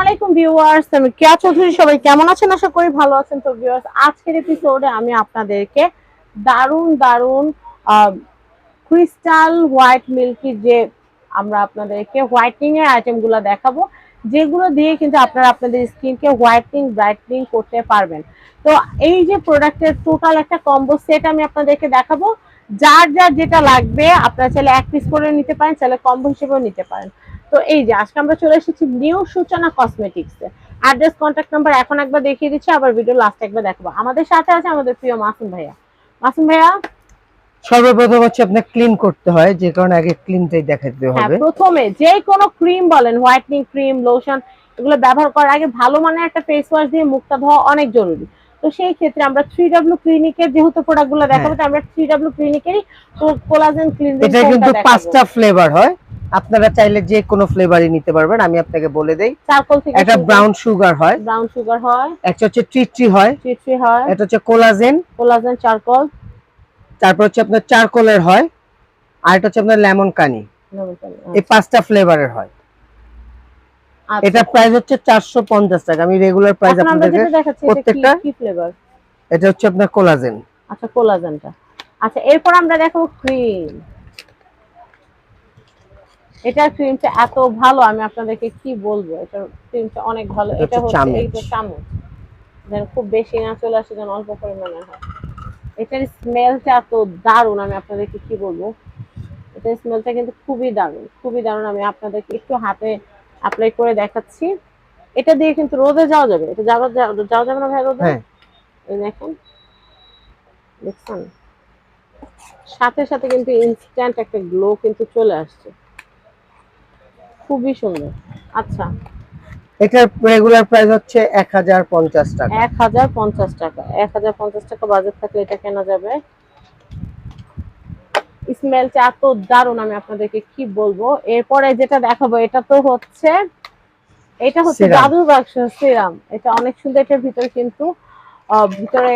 আলাইকুম ভিউয়ার্স, আমি কেয়া চৌধুরী, সবাই কেমন আছেন? আশা করি ভালো আছেন। তো ভিউয়ার্স, আজকের এপিসোডে আমি আপনাদেরকে দারুণ দারুণ ক্রিস্টাল হোয়াইট মিল্কি যে আমরা আপনাদেরকে হোয়াইটনিং আইটেমগুলো দেখাবো, যেগুলো দিয়ে কিন্তু আপনারা আপনাদের স্কিনকে হোয়াইটনিং ব্রাইটনিং করতে পারবেন। তো এই যে প্রোডাক্টের টোটাল একটা কম্বো সেট আমি আপনাদেরকে দেখাবো, যার যার যেটা লাগবে, আপনারা চাইলে এক পিস করে নিতে পারেন, চাইলে কম্বো হিসেবেও নিতে পারেন। তো এই যে আজকে আমরা চলে এসেছি new Suchana cosmetics address contact number এখন একবার দেখিয়ে দিচ্ছি আবার ভিডিও লাস্ট একবার দেখাবো। আমাদের সাথে আছে আমাদের প্রিয় মাসুম ভাইয়া। মাসুম ভাইয়া? সর্বপ্রথম হচ্ছে আপনার ক্লিন করতে হয় যে কারণে আগে ক্লিনটাই দেখাতে হ্যাঁ হবে প্রথমে যে কোনো ক্রিম বলেন হোয়াইটনিং ক্রিম লোশন এগুলো ব্যবহার করার আগে ভালো মানের একটা ফেস ওয়াশ দিয়ে মুখটা ধোয়া অনেক জরুরি। তো সেই ক্ষেত্রে আমরা থ্রি ডাব্লিউ ক্লিনিকের যেহেতু প্রোডাক্টগুলো দেখাবো তো আমরা থ্রি ডাব্লিউ ক্লিনিকেরই কোলাজেন ক্লিনজিং এটা কিন্তু পাঁচটা ফ্লেভার হয়। আপনারা চাইলে যে কোনো ফ্লেভারই নিতে পারবেন আমি আপনাকে বলে দেই। এটা ব্রাউন সুগার হয়। ব্রাউন সুগার হয়। একটা হচ্ছে ট্রিট্রি হয়। চিট্রি হয়। এটা হচ্ছে কোলাজেন কোলাজেন চারকোল। তারপর হচ্ছে আপনার চারকোলের হয়। আর এটা হচ্ছে আপনার লেমন কানি। এই পাঁচটা ফ্লেভারের হয়। আচ্ছা। এটা প্রাইস হচ্ছে চারশো পঞ্চাশ টাকা। আমি রেগুলার প্রাইস দেখাচ্ছি প্রত্যেকটা কি ফ্লেভার এটা হচ্ছে আপনার কোলাজেন আচ্ছা কোলাজেনটা আচ্ছা এরপর আমরা দেখাবো ক্রিম এটা ক্রিমটা এত ভালো আমি আপনাদেরকে কি বলব? এটা ক্রিমটা অনেক ভালো। এটা হচ্ছে চামচ। এইটা চামচ। যেন খুব বেশি না চলে আসে যেন অল্প পরিমাণে হয়। এটার স্মেলটা এত দারুণ আমি আপনাদেরকে কি বলব? এটার স্মেলটা কিন্তু খুবই দারুণ খুবই দারুণ। আমি আপনাদেরকে একটু হাতে অ্যাপ্লাই করে দেখাচ্ছি। এটা দিয়ে কিন্তু রোদে যাওয়া যাবে। এটা যাওয়া যাওয়া যাওয়া যাবে না ভাই রোদে? হ্যাঁ। এই দেখেন। দেখছেন? সাথে সাথে কিন্তু ইনস্ট্যান্ট একটা গ্লো কিন্তু চলে আসছে। খুবই সুন্দর। আচ্ছা। এটার রেগুলার প্রাইস হচ্ছে এক হাজার পঞ্চাশ টাকা। এক হাজার পঞ্চাশ টাকা। এক হাজার পঞ্চাশ টাকা বাজেট থাকলে এটা কেনা যাবে? স্মেলটা এত দারুণ আমি আপনাদেরকে কি বলব? এরপরে যেটা দেখাবো এটা তো হচ্ছে এটা হচ্ছে. জাদুর বাক্স সিরাম। এটা অনেক সুন্দর এটার ভিতরে কিন্তু ভিতরে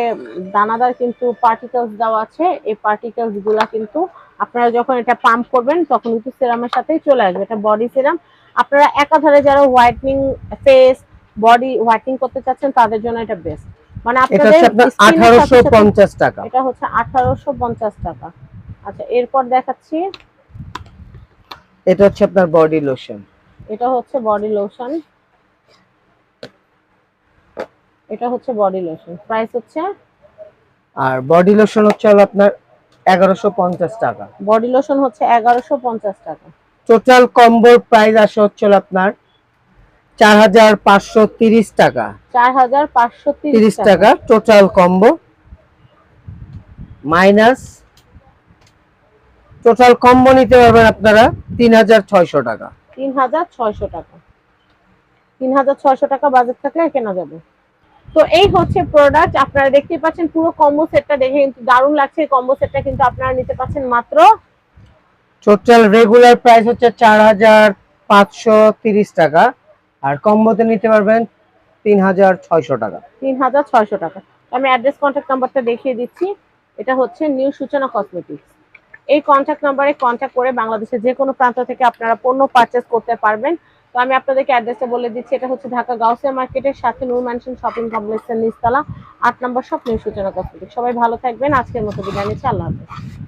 দানাদার কিন্তু পার্টিকেলস দেওয়া আছে। এই পার্টিকেলসগুলা কিন্তু আপনারা যখন এটা পাম্প করবেন তখন কিন্তু সিরামের সাথেই চলে আসবে। এটা বডি সিরাম আপনারা একাধারে যারা হোয়াইটনিং ফেস বডি হোয়াইটনিং করতে চাচ্ছেন তাদের জন্য এটা বেস্ট মানে আপনাদের হচ্ছে আপনার skin এর সাথে আঠারোশো সাথে- পঞ্চাশ টাকা। এটা হচ্ছে আঠারোশো পঞ্চাশ টাকা। আচ্ছা এরপর দেখাচ্ছি। এটা হচ্ছে আপনার বডি লোশন এটা হচ্ছে বডি লোশন এটা হচ্ছে বডি লোশন প্রাইস হচ্ছে? আর বডি লোশন হচ্ছে আপনার এগারোশো পঞ্চাশ টাকা। বডি লোশন হচ্ছে এগারোশো পঞ্চাশ টাকা। টোটাল কম্বোর প্রাইস আসে হচ্ছে আপনার চার হাজার পাঁচশো তিরিশ টাকা। চার হাজার পাঁচশো তিরিশ তিরিশ টাকা। Total combo minus total combo নিতে পারবেন আপনারা তিন হাজার ছয়শো টাকা। তিন হাজার ছয়শো টাকা। তিন হাজার ছয়শো টাকা বাজেট থাকলে কেনা যাবে। তো এই হচ্ছে প্রোডাক্ট আপনারা দেখতে পাচ্ছেন পুরো কম্বো সেটটা দেখে কিন্তু দারুণ লাগছে। এই কম্বো সেটটা কিন্তু আপনারা নিতে পাচ্ছেন মাত্র টোটাল রেগুলার প্রাইস হচ্ছে চার হাজার পাঁচশো তিরিশ টাকা। আর কম্বোতে নিতে পারবেন তিন হাজার ছয়শো টাকা। তিন হাজার ছয়শো টাকা। আমি অ্যাড্রেস কন্ট্যাক্ট নাম্বারটা দেখিয়ে দিচ্ছি। এটা হচ্ছে নিউ সূচনা কসমেটিক্স এই কন্ট্যাক্ট নাম্বারে কন্ট্যাক্ট করে বাংলাদেশের যে কোনো প্রান্ত থেকে আপনারা পণ্য পারচেস করতে পারবেন। তো আমি আপনাদেরকে অ্যাড্রেসটা বলে দিচ্ছি, এটা হচ্ছে ঢাকা গাউসিয়া মার্কেটের সাথে নূর ম্যানশন শপিং কমপ্লেক্সের নিচতলা, আট নম্বর শপ নিউ সূচনা কসমেটিক্স সবাই ভালো থাকবেন, আজকের মতো বিদায় নিচ্ছি, আল্লাহ হাফেজ।